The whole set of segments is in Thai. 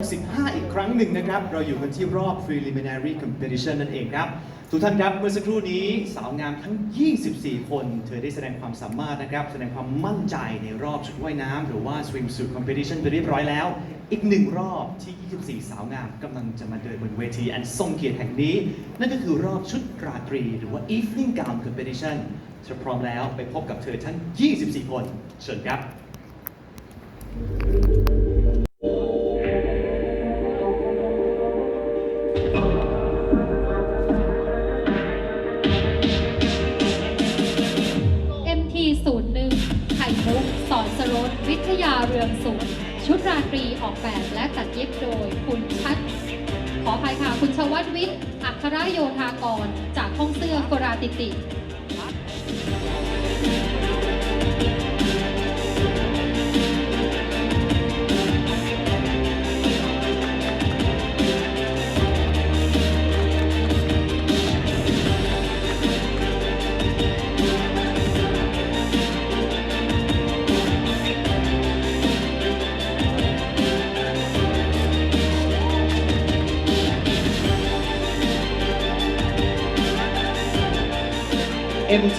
15 อีกครั้งหนึ่งนะครับ เราอยู่กันที่รอบ preliminary competition นั่นเองครับ ทุกท่านครับ เมื่อสักครู่นี้สาวงามทั้ง 24 คน เธอได้แสดงความสามารถนะครับ แสดงความมั่นใจในรอบชุดว่ายน้ำหรือว่า swimsuit competition ไปเรียบร้อยแล้ว อีกหนึ่งรอบที่ 24 สาวงามกำลังจะมาเดินบนเวทีอันทรงเกียรติแห่งนี้ นั่นก็คือรอบชุดราตรี หรือว่า evening gown competition เธอพร้อมแล้วไปพบกับเธอทั้ง 24 คน เชิญครับ วัตวิทย์อัครโยธากร จากห้องเสื้อกราติติ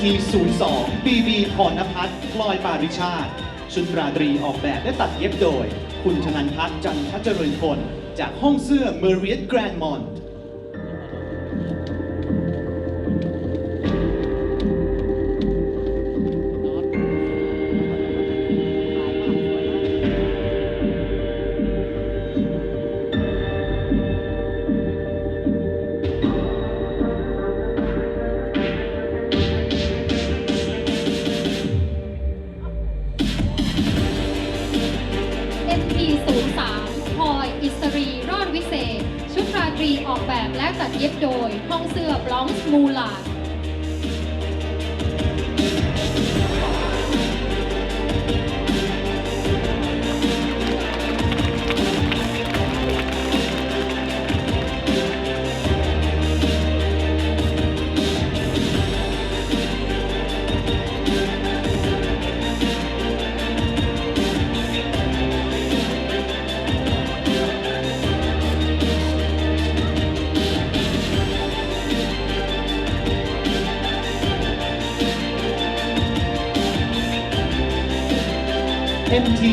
ที 02 BB พรณพัฒน์พลอยปาริชาติ ชุดราตรีออกแบบและตัดเย็บโดย คุณชนันพัฒน์จันทเจริญพล จากห้องเสื้อ m e r i e t Grand Mont MT 03พลอยอิสรีรอดวิเศษ ชุดราตรีออกแบบและตัดเย็บโดยห้องเสื้อบลองส์มูลาด MT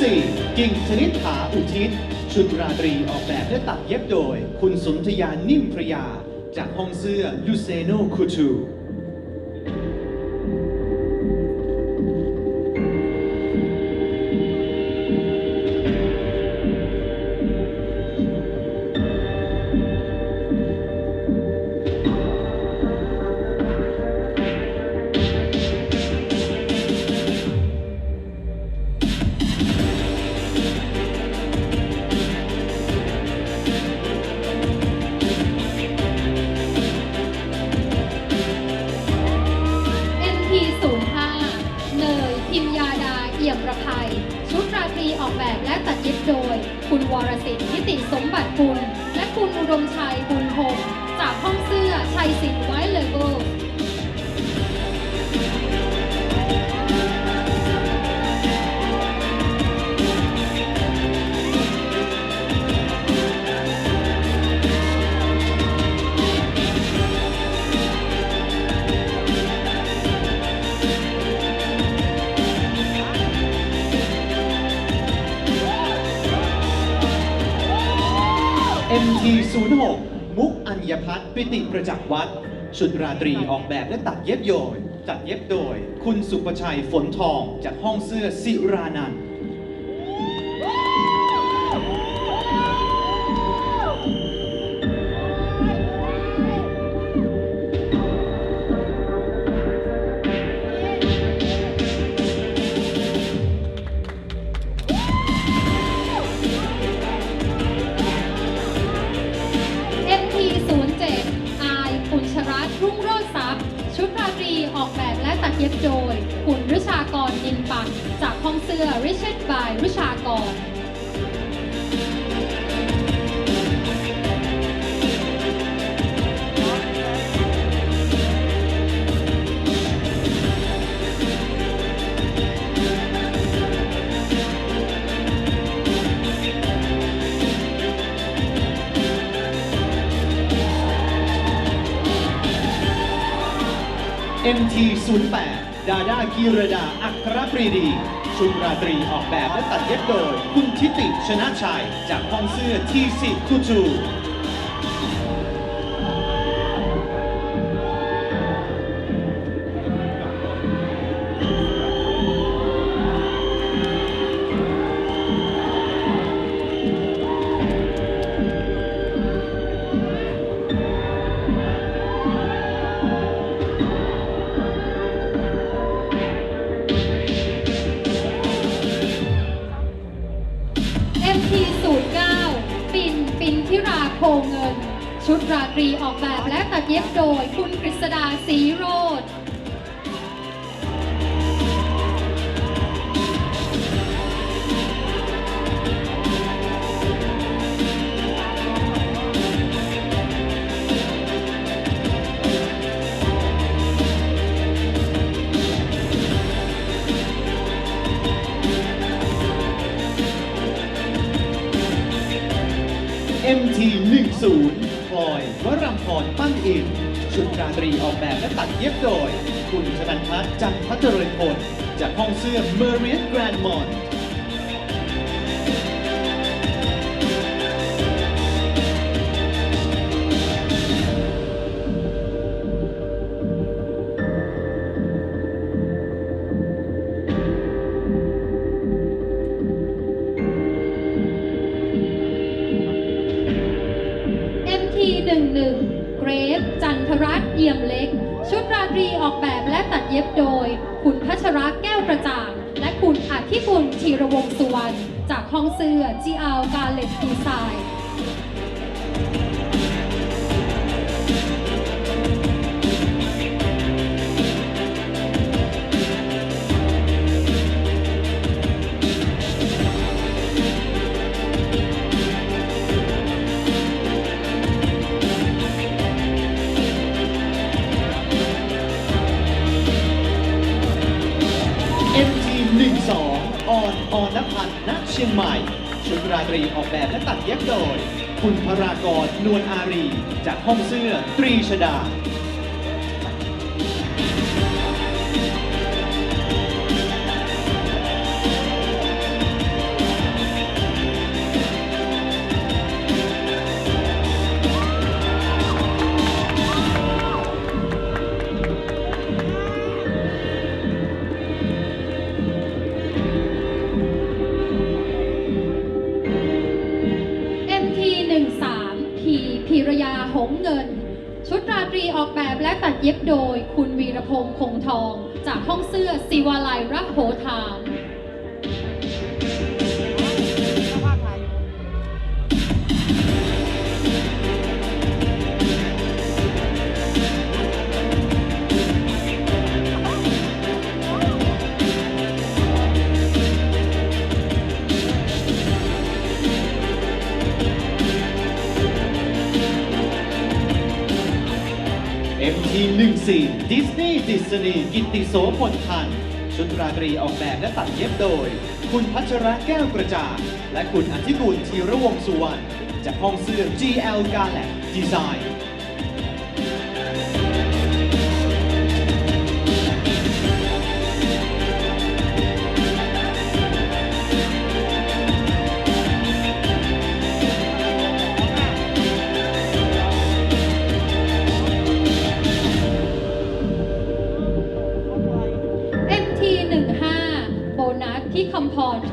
04กิ่งชนิดถาอุทิศ ชุดราตรีออกแบบและตัดเย็บโดย คุณสุนทยานิ่มพระยา จากห้องเสื้อ Luceno Couture ออกแบบและตัดเย็บโดย คุณวรสิทธิ์นิติสมบัติคุณ และคุณอุดมชัยคุณพงจากห้องเสื้อชัยสิทธิ์ไว้เลเ MT 06 มุกอัญญพัฒน์ปิติประจักษ์วัด ชุดราตรีออกแบบและตัดเย็บโยยจัดเย็บโดย คุณสุประชัยฝนทองจากห้องเสื้อสิรานันท์ MT08 ดาดากีรดา อัครปรีดี ชุมราตรีออกแบบและตัดเย็บโดย คุณทิติชนะชัย จากห้องเสื้อ TC Couture คุณกฤษดาศรีโรดเอ็มทีหนึ่งศูนย์พลอยวรังพรปั้นเอง ชุดราตรีออกแบบและตัดเย็บโดย คุณชนันทัศน์จันทเจริญพลจากห้องเสื้อ m e r i a n Grand Mont MT เกรฟ จันทรัตน์เอี่ยมเล็ก ชุดราตรีออกแบบและตัดเย็บโดย คุณพัชระแก้วกระจ่าง และคุณอาทิกุลธีรวงศ์สุวรรณ จากห้องเสื้อ GL Garlet Design ชียงใหม่ ชุดราตรีออกแบบและตัดเย็บโดย คุณพรากรนวลอารี จากห้องเสื้อตรีชดา ศิวาลัยรักโหฐาน MT 14ดิสนีย์ดิสนี ย์กิติโสพลพันธ์ชุดราตรีออกแบบและตัดเย็บโดย คุณพัชระแก้วกระจ่างและคุณอธิบุญธีระวงสุวรรณจากห้องเสื้อ GL g a l a x Design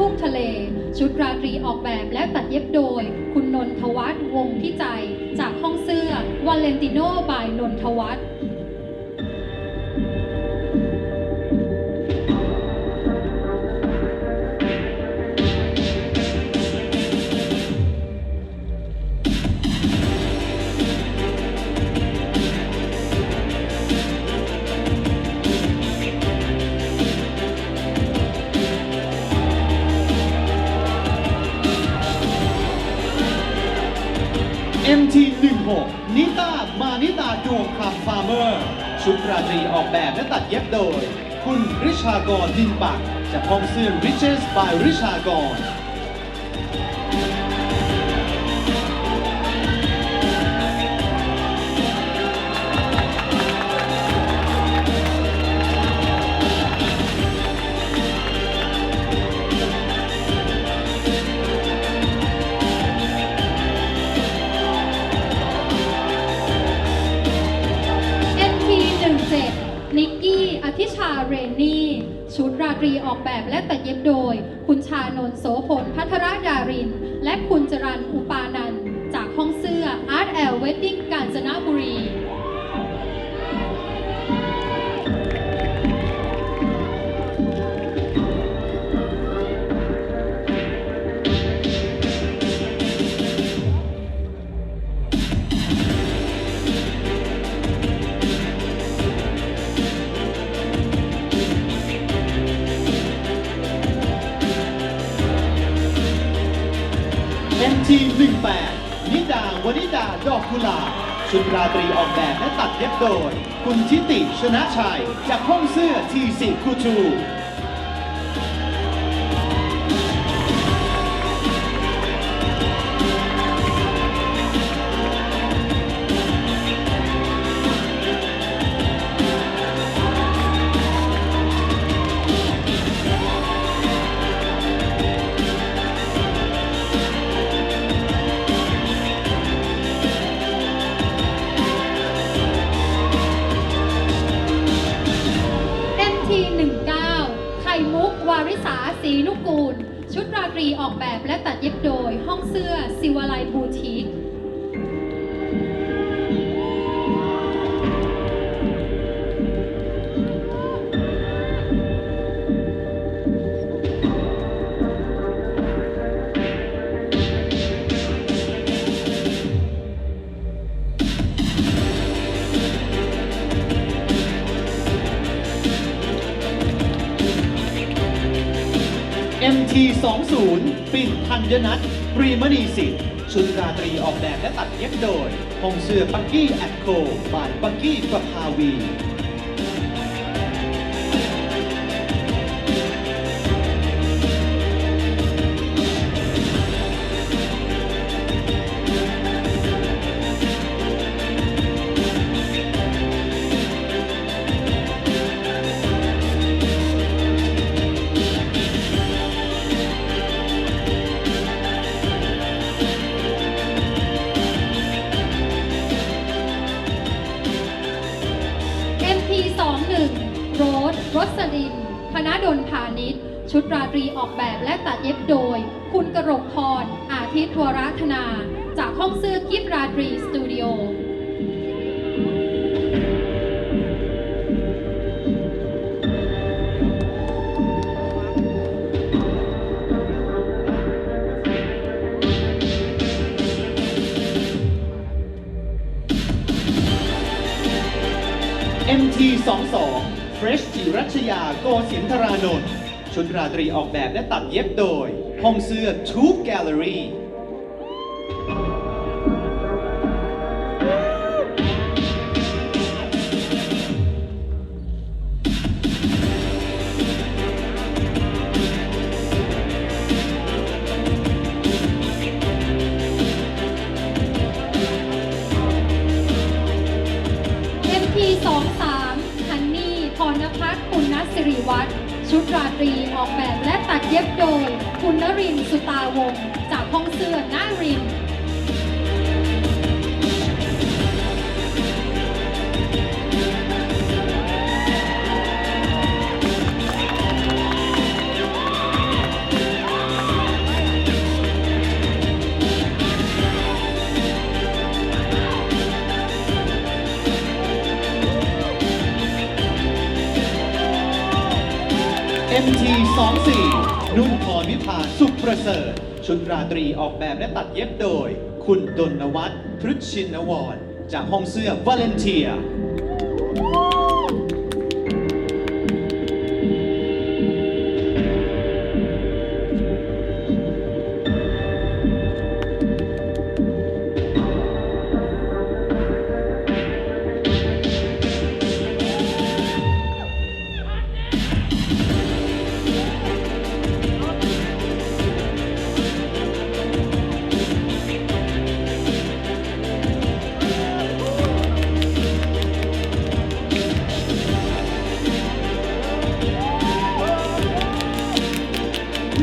ทุ่งทะเล ชุดราตรีออกแบบและตัดเย็บโดย คุณนนทวัฒน์วงพิจัย จากห้องเสื้อวาเลนติโนบายนนทวัฒน์ MT 16 นิตามานิตาจวงคำฟาร์เมอร์ ชุดราตรีออกแบบและตัดเย็บโดย คุณริชากรดินปักจากห้องเสื้อ Riches by ริชากร ตรีออกแบบและตัดเย็บโดย คุณชานนโสพลพัทรดาริน และคุณจรันอุปานันจากห้องเสื้อ Art L Wedding กาญจนบุรี ดอกกุหลาบชุดราตรีออกแบบและตัดเย็บโดย คุณทิติชนะชัย จากห้องเสื้อทีสิคูชู วาริสาสีนุกกูล ชุดราตรีออกแบบและตัดเย็บโดย ห้องเสื้อซิวลัยบูทิค MT20 ปิ่นธัญนัทปรีมณีสิทธิ์ชุดราตรีออกแบบและตัดเย็บโดยพงเสือปักกี้แอดโคบายปักกี้ประภาวี กิฟราตรีสตูดิโอ MT 22 Fresh จิรัชยาโกสินทรานนท์ชุดราตรีออกแบบและตัดเย็บโดยห้องเสื้อ Tube Gallery ร์ ชุดราตรีออกแบบและตัดเย็บโดย คุณดนวัฒน์พฤชชินวร จากห้องเสื้อ Valentia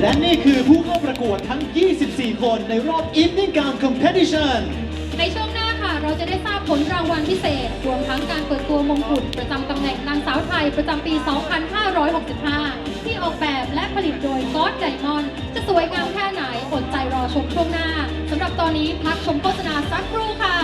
และนี่คือผู้เข้าประกวดทั้ง 24 คนในรอบ Evening Gown Competition ในช่วงหน้าค่ะ เราจะได้ทราบผลรางวัลพิเศษ รวมทั้งการเปิดตัวมงกุฎประจำตำแหน่งนางสาวไทยประจำปี 2565 ที่ออกแบบและผลิตโดยก๊อตไดมอนด์จะสวยงามแค่ไหน อดใจรอชมช่วงหน้าสำหรับตอนนี้พักชมโฆษณาสักครู่ค่ะ